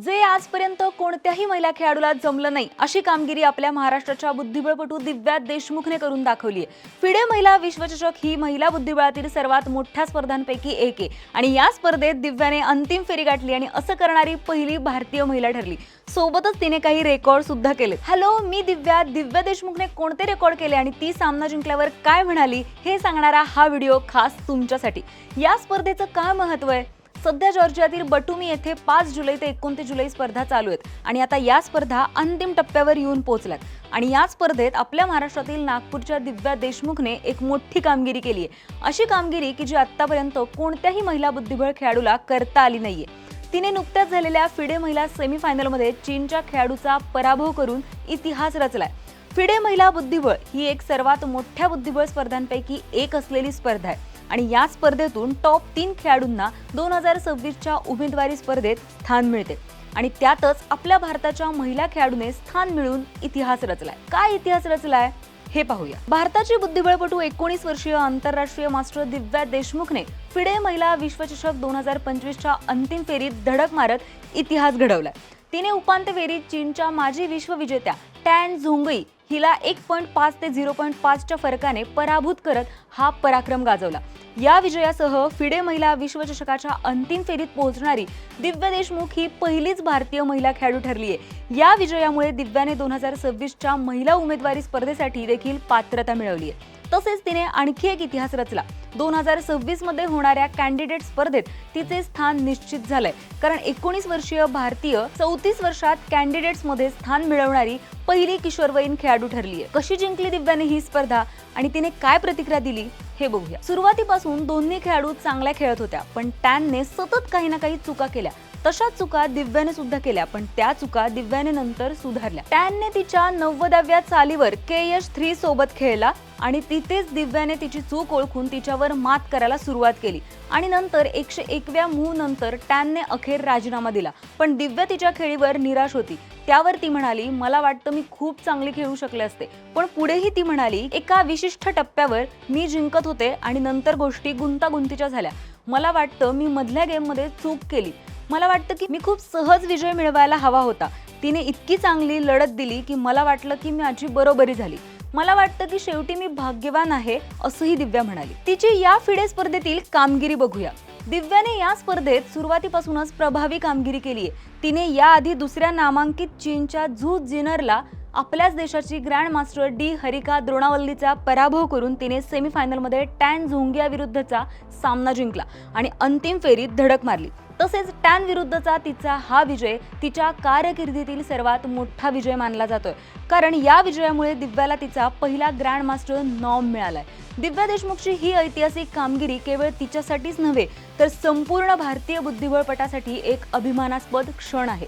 जे आजपर्यंत कोणत्याही महिला खेळाडूला जमलं नाही अशी कामगिरी आपल्या महाराष्ट्राच्या बुद्धिबळपटू दिव्या देशमुखने करून दाखवली आहे फिडे महिला विश्वचषक ही महिला बुद्धिबळातील सर्वात मोठ्या स्पर्धांपैकी एक आहे आणि या स्पर्धेत दिव्याने अंतिम फेरी गाठली आणि असं करणारी पहिली भारतीय महिला ठरली. सोबतच तिने काही रेकॉर्ड सुद्धा केले. हॅलो मी दिव्या. दिव्या देशमुखने कोणते रेकॉर्ड केले आणि ती सामना जिंकल्यावर काय म्हणाली हे सांगणारा हा व्हिडिओ खास तुमच्यासाठी. या स्पर्धेचं काय महत्त्व आहे? सध्या जॉर्जियातील बटुमी येथे पाच जुलै ते एकोणतीस जुलै स्पर्धा चालू आहेत आणि आता या स्पर्धा अंतिम टप्प्यावर येऊन पोहोचल्यात. आणि या स्पर्धेत आपल्या महाराष्ट्रातील नागपूरच्या दिव्या देशमुखने एक मोठी कामगिरी केली आहे. अशी कामगिरी की जी आतापर्यंत कोणत्याही महिला बुद्धिबळ खेळाडूला करता आली नाहीये. तिने नुकत्याच झालेल्या फिडे महिला सेमीफायनलमध्ये चीनच्या खेळाडूचा पराभव करून इतिहास रचलाय. फिडे महिला बुद्धिबळ ही एक सर्वात मोठ्या बुद्धिबळ स्पर्धांपैकी एक असलेली स्पर्धा आहे. आणि या स्पर्धेतून टॉप तीन खेळाडूंना दोन हजार सव्वीसच्या उमेदवारी स्पर्धेत स्थान मिळते. आणि त्यातच आपल्या भारताच्या महिला खेळाडूने स्थान मिळवून इतिहास रचलाय. काय इतिहास रचलाय? हे पाहूया. भारताची बुद्धिबळपटू एकोणीस वर्षीय आंतरराष्ट्रीय मास्टर दिव्या देशमुखने फिडे महिला विश्वचषक दोन हजार पंचवीसच्या अंतिम फेरीत धडक मारत इतिहास घडवलाय. तिने उपांत्य फेरीत चीनच्या माजी विश्वविजेत्या टॅन झोंगई हिला एक पॉईंट पाच ते झिरो पॉईंट पाचच्या फरकाने पराभूत करत हा पराक्रम गाजवला. या विजयासह फिडे महिला विश्वचषकाच्या अंतिम फेरीत पोहोचणारी दिव्या देशमुख ही पहिलीच भारतीय महिला खेळाडू ठरली आहे या विजयामुळे दिव्याने दोन हजार सव्वीसच्या महिला उमेदवारी स्पर्धेसाठी देखील पात्रता मिळवली आहे तसेच तिने आणखी एक इतिहास रचला. दोन हजार सव्वीसमध्ये होणाऱ्या कॅन्डिडेट स्पर्धेत तिचे स्थान निश्चित झालंय. कारण एकोणीस वर्षीय भारतीय चौतीस वर्षात कॅन्डिडेट्समध्ये स्थान मिळवणारी पहिली किशोरवयीन खेळाडू ठरली आहे कशी जिंकली दिव्याने ही स्पर्धा आणि तिने काय प्रतिक्रिया दिली हे बघूया. सुरुवातीपासून दोन्ही खेळाडू चांगल्या खेळत होत्या पण टॅनने सतत काही ना काही चुका केल्या. तशाच चुका दिव्याने सुद्धा केल्या पण त्या चुका दिव्याने नंतर सुधारल्या. टॅनने तिच्या नव्वदाव्या चालीवर के यश थ्री सोबत खेळला आणि तिथेच दिव्याने तिची चूक ओळखून तिच्यावर मात करायला सुरुवात केली. आणि नंतर एकशे एकव्या मूव्ह नंतर टॅनने अखेर राजीनामा दिला. पण दिव्या तिच्या खेळीवर निराश होती. त्यावर ती म्हणाली मला वाटतं मी खूप चांगली खेळू शकले असते. पण पुढेही ती म्हणाली एका विशिष्ट टप्प्यावर मी जिंकत होते आणि नंतर गोष्टी गुंतागुंतीच्या झाल्या. मला वाटतं मी मधल्या गेममध्ये चूक केली. मला वाटतं की मी खूप सहज विजय मिळवायला हवा होता. तिने इतकी चांगली लढत दिली की मला वाटलं की माझी बरोबरी झाली. मला वाटतं की शेवटी मी भाग्यवान आहे असंही दिव्या म्हणाली. तिची या फिडे स्पर्धेतील कामगिरी बघूया. दिव्याने या स्पर्धेत सुरुवातीपासूनच प्रभावी कामगिरी केली आहे तिने याआधी दुसऱ्या नामांकित चीनच्या झू जिनरला आपल्याच देशाची ग्रँड मास्टर डी हरिका द्रोणावल्लीचा पराभव करून तिने सेमीफायनलमध्ये टॅन झोंगिया विरुद्धचा सामना जिंकला आणि अंतिम फेरीत धडक मारली. तसेच टॅन विरुद्धचा तिचा हा विजय तिच्या कारकिर्दीतील सर्वात मोठा विजय मानला जातोय. कारण या विजयामुळे दिव्याला तिचा पहिला ग्रँड मास्टर नॉम मिळालाय. दिव्या देशमुखची ही ऐतिहासिक कामगिरी केवळ तिच्यासाठीच नव्हे तर संपूर्ण भारतीय बुद्धिबळपटासाठी एक अभिमानास्पद क्षण आहे.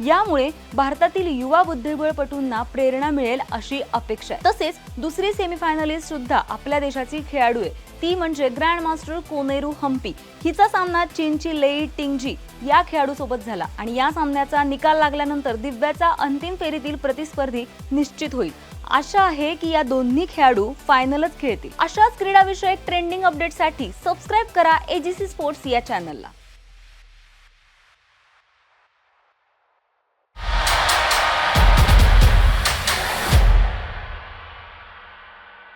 यामुळे भारतातील युवा बुद्धिबळपटूंना प्रेरणा मिळेल अशी अपेक्षा आहे. तसेच दुसरी सेमीफायनलिस्ट सुद्धा आपल्या देशाची खेळाडू आहे. ती म्हणजे ग्रँड मास्टर कोनेरू हम्पी हिचा सामना चीनची लेई टिंगजी या खेळाडूसोबत झाला आणि या सामन्याचा निकाल लागल्यानंतर दिव्याचा अंतिम फेरीतील प्रतिस्पर्धी निश्चित होईल. आशा आहे की या दोन्ही खेळाडू फायनलच खेळतील. अशाच क्रीडाविषयक ट्रेंडिंग अपडेटसाठी सबस्क्राईब करा एजीसी स्पोर्ट्स या चॅनलला